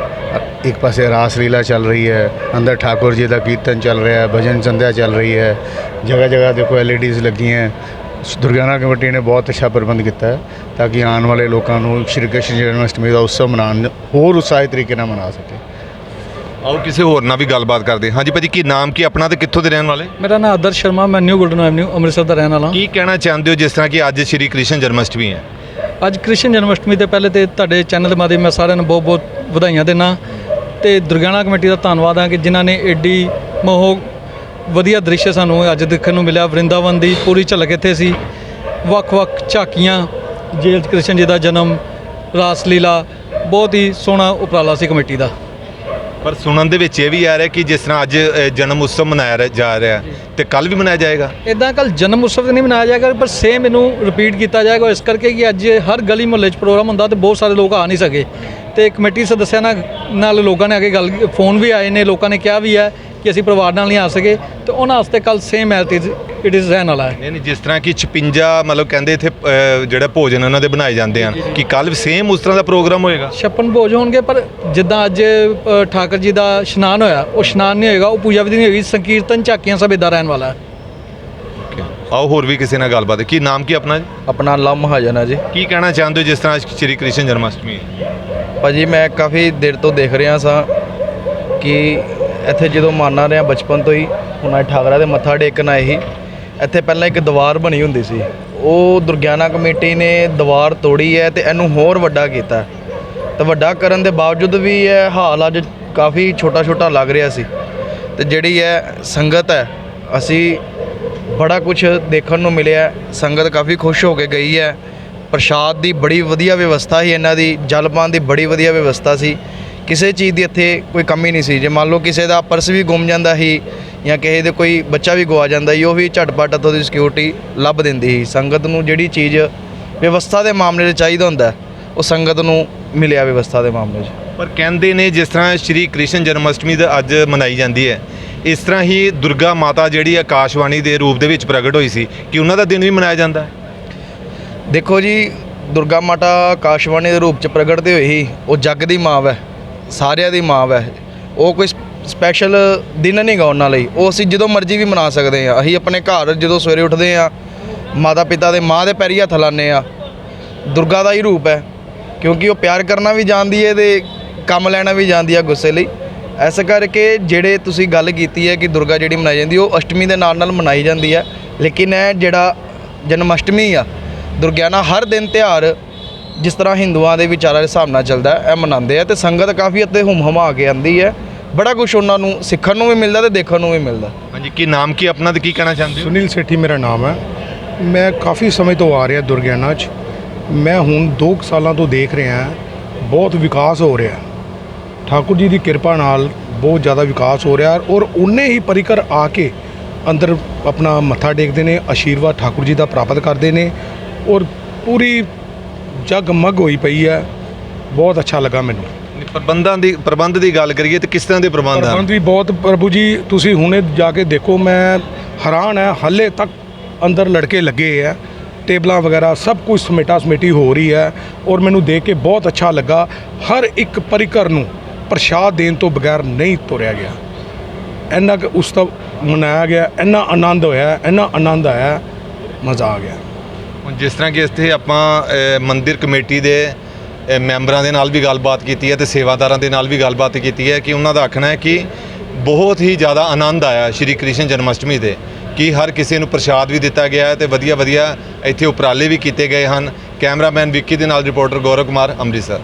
ਇੱਕ ਪਾਸੇ ਰਾਸ ਲੀਲਾ ਚੱਲ ਰਹੀ ਹੈ ਅੰਦਰ ਠਾਕੁਰ ਜੀ ਦਾ ਕੀਰਤਨ ਚੱਲ ਰਿਹਾ ਹੈ ਭਜਨ ਸੰਧਿਆ ਚੱਲ ਰਹੀ ਹੈ ਜਗ੍ਹਾ ਜਗ੍ਹਾ ਦੇਖੋ ਐਲਈਡੀਜ਼ ਲੱਗੀਆਂ ਹੈ ਦੁਰਗਿਆਨਾ ਕਮੇਟੀ ਨੇ ਬਹੁਤ ਅੱਛਾ ਪ੍ਰਬੰਧ ਕੀਤਾ ਹੈ ਤਾਂ ਕਿ ਆਉਣ ਵਾਲੇ ਲੋਕਾਂ ਨੂੰ ਸ਼੍ਰੀ ਕ੍ਰਿਸ਼ਨ ਜਨਮ ਅਸ਼ਟਮੀ ਦਾ ਉਤਸਵ ਮਨਾਉਣ ਹੋਰ ਉਤਸ਼ਾਹਿਤ ਤਰੀਕੇ ਨਾਲ ਮਨਾ ਸਕੇ ਆਓ ਕਿਸੇ ਹੋਰ ਨਾਲ ਵੀ ਗੱਲਬਾਤ ਕਰਦੇ ਹਾਂ। ਹਾਂਜੀ ਭਾਜੀ ਕੀ ਨਾਮ ਕੀ ਆਪਣਾ ਤੇ ਕਿੱਥੋਂ ਦੇ ਰਹਿਣ ਵਾਲੇ ਮੇਰਾ ਨਾਮ ਆਦਰਸ਼ ਸ਼ਰਮਾ ਮੈਂ ਨਿਊ ਗੋਲਡਨ ਐਵਨਿਊ ਅੰਮ੍ਰਿਤਸਰ ਦਾ ਰਹਿਣ ਵਾਲਾ। ਕੀ ਕਹਿਣਾ ਚਾਹੁੰਦੇ ਹੋ ਜਿਸ ਤਰ੍ਹਾਂ ਕਿ ਅੱਜ ਸ਼੍ਰੀ ਕ੍ਰਿਸ਼ਨ ਜਨਮਸ਼ਟਮੀ ਹੈ ਅੱਜ ਕ੍ਰਿਸ਼ਨ ਜਨਮ ਅਸ਼ਟਮੀ ਦੇ ਪਹਿਲੇ ਤੇ ਤੁਹਾਡੇ ਚੈਨਲ ਦੇ ਮਾਧਿਅਮ ਮੈਂ ਸਾਰਿਆਂ ਨੂੰ ਬਹੁਤ ਬਹੁਤ ਵਧਾਈਆਂ ਦਿੰਦਾ ਤੇ ਦੁਰਗਿਆਣਾ ਕਮੇਟੀ ਦਾ ਧੰਨਵਾਦ ਹਾਂ ਕਿ ਜਿਨ੍ਹਾਂ ਨੇ ਐਡੀ ਮੋਹ ਵਧੀਆ ਦ੍ਰਿਸ਼ ਸਾਨੂੰ ਅੱਜ ਦੇਖਣ ਨੂੰ ਮਿਲਿਆ। ਵਰਿੰਦਾਵਨ ਦੀ ਪੂਰੀ ਝਲਕ ਇੱਥੇ ਸੀ। ਵੱਖ-ਵੱਖ ਝਾਕੀਆਂ, ਜੇਲ੍ਹ ਕ੍ਰਿਸ਼ਨ ਜੀ ਦਾ ਜਨਮ ਰਾਸ ਲੀਲਾ ਬਹੁਤ ਹੀ ਸੋਹਣਾ ਉਪਰਾਲਾ ਸੀ ਕਮੇਟੀ ਦਾ। ਪਰ ਸੁਣਨ ਦੇ ਵਿੱਚ ਇਹ ਵੀ ਆ ਰਿਹਾ ਕਿ ਜਿਸ ਤਰ੍ਹਾਂ ਅੱਜ ਅ, ਜਨਮ ਉਤਸਵ ਮਨਾਇਆ ਰਿਹਾ- ਜਾ ਰਿਹਾ ਤੇ ਕੱਲ ਵੀ ਮਨਾਇਆ ਜਾਏਗਾ? ਇਦਾਂ ਕੱਲ ਜਨਮ ਉਤਸਵ ਤਾਂ ਨਹੀਂ ਮਨਾਇਆ ਜਾਏਗਾ ਪਰ ਸੇਮ ਇਹਨੂੰ ਰਿਪੀਟ ਕੀਤਾ ਜਾਏਗਾ ਇਸ ਕਰਕੇ ਕਿ ਅੱਜ ਹਰ ਗਲੀ ਮੁਹੱਲੇ 'ਚ ਪ੍ਰੋਗਰਾਮ ਹੁੰਦਾ ਤੇ ਬਹੁਤ ਸਾਰੇ ਲੋਕ ਆ ਨਹੀਂ ਸਕੇ। ਤੇ ਕਮੇਟੀ ਸਦੱਸਿਆਂ ਨਾਲ ਨਾਲ ਲੋਕਾਂ ਨੇ ਅੱਗੇ ਗੱਲ ਫੋਨ ਵੀ ਆਏ ਨੇ ਲੋਕਾਂ ਨੇ ਕਿਹਾ ਵੀ ਹੈ ਕਿ ਅਸੀਂ ਪਰਿਵਾਰ ਨਾਲ ਨਹੀਂ ਆ ਸਕੇ। ਤੇ ਉਹਨਾਂ ਵਾਸਤੇ ਕੱਲ ਸੇਮ ਐਜ਼ ਇਟ ਇਜ਼ ਰਹਿਣ ਵਾਲਾ ਹੈ ਨਹੀਂ ਨਹੀਂ ਜਿਸ ਤਰ੍ਹਾਂ ਕਿ 56 ਮਤਲਬ ਕਹਿੰਦੇ ਇੱਥੇ ਜਿਹੜਾ ਭੋਜਨ ਉਹਨਾਂ ਦੇ ਬਣਾਏ ਜਾਂਦੇ ਹਨ ਕਿ ਕੱਲ ਸੇਮ ਉਸ ਤਰ੍ਹਾਂ ਦਾ ਪ੍ਰੋਗਰਾਮ ਹੋਏਗਾ? ਛੱਪਨ ਭੋਜ ਹੋਣਗੇ ਪਰ ਜਿੱਦਾਂ ਅੱਜ ਅ, ਠਾਕਰ ਜੀ ਦਾ ਇਸ਼ਨਾਨ ਹੋਇਆ ਉਹ ਇਸ਼ਨਾਨ ਨਹੀਂ ਹੋਏਗਾ ਉਹ ਪੂਜਾ ਵਿਧੀ ਨਹੀਂ ਹੋਏਗੀ ਸੰਕੀਰਤਨ ਝਾਕੀਆਂ ਸਭ ਇੱਦਾਂ ਰਹਿਣ ਵਾਲਾ ਹੈ। ਆਓ ਹੋਰ ਵੀ ਕਿਸੇ ਨਾਲ ਗੱਲਬਾਤ ਕੀ ਨਾਮ ਕੀ ਆਪਣਾ ਜੀ? ਆਪਣਾ ਲਵ ਮਹਾਜਨ ਹੈ ਜੀ। ਕੀ ਕਹਿਣਾ ਚਾਹੁੰਦੇ ਹੋ ਜਿਸ ਤਰ੍ਹਾਂ ਅੱਜ ਸ਼੍ਰੀ ਕ੍ਰਿਸ਼ਨ ਜਨਮਸ਼ਟਮੀ ਹੈ? ਭਾਜੀ ਮੈਂ ਕਾਫੀ ਦੇਰ ਤੋਂ ਦੇਖ ਰਿਹਾ ਸਾਂ ਕਿ ਇੱਥੇ ਜਦੋਂ ਮਾਨਾ ਰਿਹਾ ਬਚਪਨ ਤੋਂ ਹੀ ਹੁਣ ਅੱਜ ਠਾਕਰਾ ਦੇ ਮੱਥਾ ਟੇਕਣ ਆਏ ਸੀ। ਇੱਥੇ ਪਹਿਲਾਂ ਇੱਕ ਦੀਵਾਰ ਬਣੀ ਹੁੰਦੀ ਸੀ। ਉਹ ਦੁਰਗਿਆਨਾ ਕਮੇਟੀ ਨੇ ਦੀਵਾਰ ਤੋੜੀ ਹੈ ਤੇ ਇਹਨੂੰ ਹੋਰ ਵੱਡਾ ਕੀਤਾ। ਤੇ ਵੱਡਾ ਕਰਨ ਦੇ ਬਾਵਜੂਦ ਵੀ ਇਹ ਹਾਲ ਅੱਜ ਕਾਫੀ ਛੋਟਾ ਛੋਟਾ ਲੱਗ ਰਿਹਾ ਸੀ। ਤੇ ਜਿਹੜੀ ਹੈ ਸੰਗਤ ਹੈ, ਅਸੀਂ ਬੜਾ ਕੁਝ ਦੇਖਣ ਨੂੰ ਮਿਲਿਆ। ਸੰਗਤ ਕਾਫੀ ਖੁਸ਼ ਹੋ ਕੇ ਗਈ ਹੈ। ਪ੍ਰਸ਼ਾਦ ਦੀ ਬੜੀ ਵਧੀਆ ਵਿਵਸਥਾ ਸੀ, ਇਹਨਾਂ ਦੀ ਜਲਪਾਨ ਦੀ ਬੜੀ ਵਧੀਆ ਵਿਵਸਥਾ ਸੀ। ਕਿਸੇ ਚੀਜ਼ ਦੀ ਇੱਥੇ ਕੋਈ ਕਮੀ ਨਹੀਂ ਸੀ। ਜੇ ਮੰਨ ਲਓ ਕਿਸੇ ਦਾ ਪਰਸ ਵੀ ਗੁੰਮ ਜਾਂਦਾ ਸੀ ਜਾਂ ਕਿਸੇ ਦੇ ਕੋਈ ਬੱਚਾ ਵੀ ਗਵਾ ਜਾਂਦਾ ਸੀ ਉਹ ਵੀ ਝਟਪਟ ਇੱਥੋਂ ਦੀ ਸਿਕਿਉਰਿਟੀ ਲੱਭ ਦਿੰਦੀ ਸੀ। ਸੰਗਤ ਨੂੰ ਜਿਹੜੀ ਚੀਜ਼ ਵਿਵਸਥਾ ਦੇ ਮਾਮਲੇ 'ਚ ਚਾਹੀਦਾ ਹੁੰਦਾ ਹੈ, ਉਹ ਸੰਗਤ ਨੂੰ ਮਿਲਿਆ ਵਿਵਸਥਾ ਦੇ ਮਾਮਲੇ 'ਚ। ਪਰ ਕਹਿੰਦੇ ਨੇ ਜਿਸ ਤਰ੍ਹਾਂ ਸ਼੍ਰੀ ਕ੍ਰਿਸ਼ਨ ਜਨਮਸ਼ਟਮੀ ਦਾ ਅੱਜ ਮਨਾਈ ਜਾਂਦੀ ਹੈ ਇਸ ਤਰ੍ਹਾਂ ਹੀ ਦੁਰਗਾ ਮਾਤਾ ਜਿਹੜੀ ਆਕਾਸ਼ਵਾਣੀ ਦੇ ਰੂਪ ਦੇ ਵਿੱਚ ਪ੍ਰਗਟ ਹੋਈ ਸੀ ਕਿ ਉਹਨਾਂ ਦਾ ਦਿਨ ਵੀ ਮਨਾਇਆ ਜਾਂਦਾ ਹੈ? ਦੇਖੋ ਜੀ ਦੁਰਗਾ ਮਾਤਾ ਆਕਾਸ਼ਵਾਣੀ ਦੇ ਰੂਪ ਚ ਪ੍ਰਗਟ ਤੇ ਹੋਈ ਸੀ ਉਹ ਜੱਗ ਦੀ ਮਾਂ ਵੈ। ਸਾਰਿਆਂ ਦੀ ਮਾਂ ਵੈ। ਉਹ ਕੋਈ ਸਪੈਸ਼ਲ ਦਿਨ ਨਹੀਂ ਗਾ ਉਹਨਾਂ ਲਈ। ਉਹ ਅਸੀਂ ਜਦੋਂ ਮਰਜ਼ੀ ਵੀ ਮਨਾ ਸਕਦੇ ਆ ਅਸੀਂ ਆਪਣੇ ਘਰ ਜਦੋਂ ਸਵੇਰੇ ਉੱਠਦੇ ਆ ਮਾਤਾ ਪਿਤਾ ਦੇ ਮਾਂ ਦੇ ਪੈਰੀ ਹੱਥ ਲਾਉਂਦੇ ਆ ਦੁਰਗਾ ਦਾ ਹੀ ਰੂਪ ਹੈ। ਕਿਉਂਕਿ ਉਹ ਪਿਆਰ ਕਰਨਾ ਵੀ ਜਾਣਦੀ ਹੈ ਤੇ ਕੰਮ ਲੈਣਾ ਵੀ ਜਾਣਦੀ ਆ ਗੁੱਸੇ ਲਈ। ਐਸੇ ਕਰਕੇ ਜਿਹੜੇ ਤੁਸੀਂ ਗੱਲ ਕੀਤੀ ਹੈ ਕਿ ਦੁਰਗਾ ਜਿਹੜੀ ਮਨਾਈ ਜਾਂਦੀ ਉਹ ਅਸ਼ਟਮੀ ਦੇ ਨਾਲ ਨਾਲ ਮਨਾਈ ਜਾਂਦੀ ਹੈ। ਲੇਕਿਨ ਇਹ ਜਿਹੜਾ ਜਨਮ ਅਸ਼ਟਮੀ ਆ, ਦੁਰਗਿਆਨਾ ਹਰ ਦਿਨ ਤਿਉਹਾਰ ਜਿਸ ਤਰ੍ਹਾਂ ਹਿੰਦੂਆਂ ਦੇ ਵਿਚਾਰਾਂ ਦੇ ਹਿਸਾਬ ਨਾਲ ਚੱਲਦਾ ਹੈ, ਇਹ ਮਨਾਉਂਦੇ ਆ ਤੇ ਸੰਗਤ ਕਾਫੀ ਇੱਥੇ ਹੁਮ ਹਮਾ ਕੇ ਆਂਦੀ ਹੈ। ਬੜਾ ਕੁਝ ਉਹਨਾਂ ਨੂੰ ਸਿੱਖਣ ਨੂੰ ਵੀ ਮਿਲਦਾ ਤੇ ਦੇਖਣ ਨੂੰ ਵੀ ਮਿਲਦਾ। ਹਾਂਜੀ ਕੀ ਨਾਮ ਕੀ ਆਪਣਾ ਤੇ ਕੀ ਕਹਿਣਾ ਚਾਹੁੰਦੇ ਹੋ? ਸੁਨੀਲ ਸੇਠੀ ਮੇਰਾ ਨਾਮ ਹੈ। ਮੈਂ ਕਾਫੀ ਸਮੇਂ ਤੋਂ ਆ ਰਿਹਾ ਦੁਰਗਿਆਨਾ 'ਚ। ਮੈਂ ਹੁਣ 2 ਸਾਲਾਂ ਤੋਂ ਦੇਖ ਰਿਹਾ ਬਹੁਤ ਵਿਕਾਸ ਹੋ ਰਿਹਾ। ਠਾਕੁਰ ਜੀ ਦੀ ਕਿਰਪਾ ਨਾਲ ਬਹੁਤ ਜ਼ਿਆਦਾ ਵਿਕਾਸ ਹੋ ਰਿਹਾ ਔਰ ਉਹਨੇ ਹੀ ਪਰਿਕਰ ਆ ਕੇ ਅੰਦਰ ਆਪਣਾ ਮੱਥਾ ਟੇਕਦੇ ਨੇ ਆਸ਼ੀਰਵਾਦ ਠਾਕੁਰ ਜੀ ਦਾ ਪ੍ਰਾਪਤ ਕਰਦੇ ਨੇ ਔਰ ਪੂਰੀ ਜਗਮਗ ਹੋਈ ਪਈ ਹੈ ਬਹੁਤ ਅੱਛਾ ਲੱਗਾ ਮੈਨੂੰ। ਪ੍ਰਬੰਧਾਂ ਦੀ ਪ੍ਰਬੰਧ ਦੀ ਗੱਲ ਕਰੀਏ ਤੇ ਕਿਸ ਤਰ੍ਹਾਂ ਦੇ ਪ੍ਰਬੰਧ ਹਨ? ਪ੍ਰਬੰਧ ਵੀ ਬਹੁਤ ਪ੍ਰਭੂ ਜੀ ਤੁਸੀਂ ਹੁਣੇ ਜਾ ਕੇ ਦੇਖੋ ਮੈਂ ਹੈਰਾਨ ਹੈ ਹਾਲੇ ਤੱਕ ਅੰਦਰ ਲੜਕੇ ਲੱਗੇ ਆ ਟੇਬਲਾਂ ਵਗੈਰਾ ਸਭ ਕੁਝ ਸਮੇਟਾ ਸਮੇਟੀ ਹੋ ਰਹੀ ਹੈ ਔਰ ਮੈਨੂੰ ਦੇਖ ਕੇ ਬਹੁਤ ਅੱਛਾ ਲੱਗਾ ਹਰ ਇੱਕ ਪਰਿਕਰ ਨੂੰ ਪ੍ਰਸ਼ਾਦ ਦੇਣ ਤੋਂ ਬਗੈਰ ਨਹੀਂ ਤੋਰਿਆ ਗਿਆ। ਇੰਨਾ ਕੁ ਉਤਸਵ ਮਨਾਇਆ ਗਿਆ ਇੰਨਾ ਆਨੰਦ ਹੋਇਆ ਇੰਨਾ ਆਨੰਦ ਆਇਆ ਮਜ਼ਾ ਆ ਗਿਆ। ਹੁਣ ਜਿਸ ਤਰ੍ਹਾਂ ਕਿ ਇੱਥੇ ਆਪਾਂ ਮੰਦਿਰ ਕਮੇਟੀ ਦੇ ਮੈਂਬਰਾਂ ਦੇ ਨਾਲ ਵੀ ਗੱਲਬਾਤ ਕੀਤੀ ਹੈ ਤੇ ਸੇਵਾਦਾਰਾਂ ਦੇ ਨਾਲ ਵੀ ਗੱਲਬਾਤ ਕੀਤੀ ਹੈ ਕਿ ਉਹਨਾਂ ਦਾ ਆਖਣਾ ਹੈ ਕਿ ਬਹੁਤ ਹੀ ਜ਼ਿਆਦਾ ਆਨੰਦ ਆਇਆ ਸ਼੍ਰੀ ਕ੍ਰਿਸ਼ਨ ਜਨਮਸ਼ਟਮੀ ਦੇ, ਕਿ ਹਰ ਕਿਸੇ ਨੂੰ ਪ੍ਰਸ਼ਾਦ ਵੀ ਦਿੱਤਾ ਗਿਆ ਹੈ ਤੇ ਵਧੀਆ ਵਧੀਆ ਇੱਥੇ ਉਪਰਾਲੇ ਵੀ ਕੀਤੇ ਗਏ ਹਨ। ਕੈਮਰਾਮੈਨ ਵਿੱਕੀ ਦੇ ਨਾਲ ਰਿਪੋਰਟਰ ਗੌਰਵ ਕੁਮਾਰ, ਅੰਮ੍ਰਿਤਸਰ।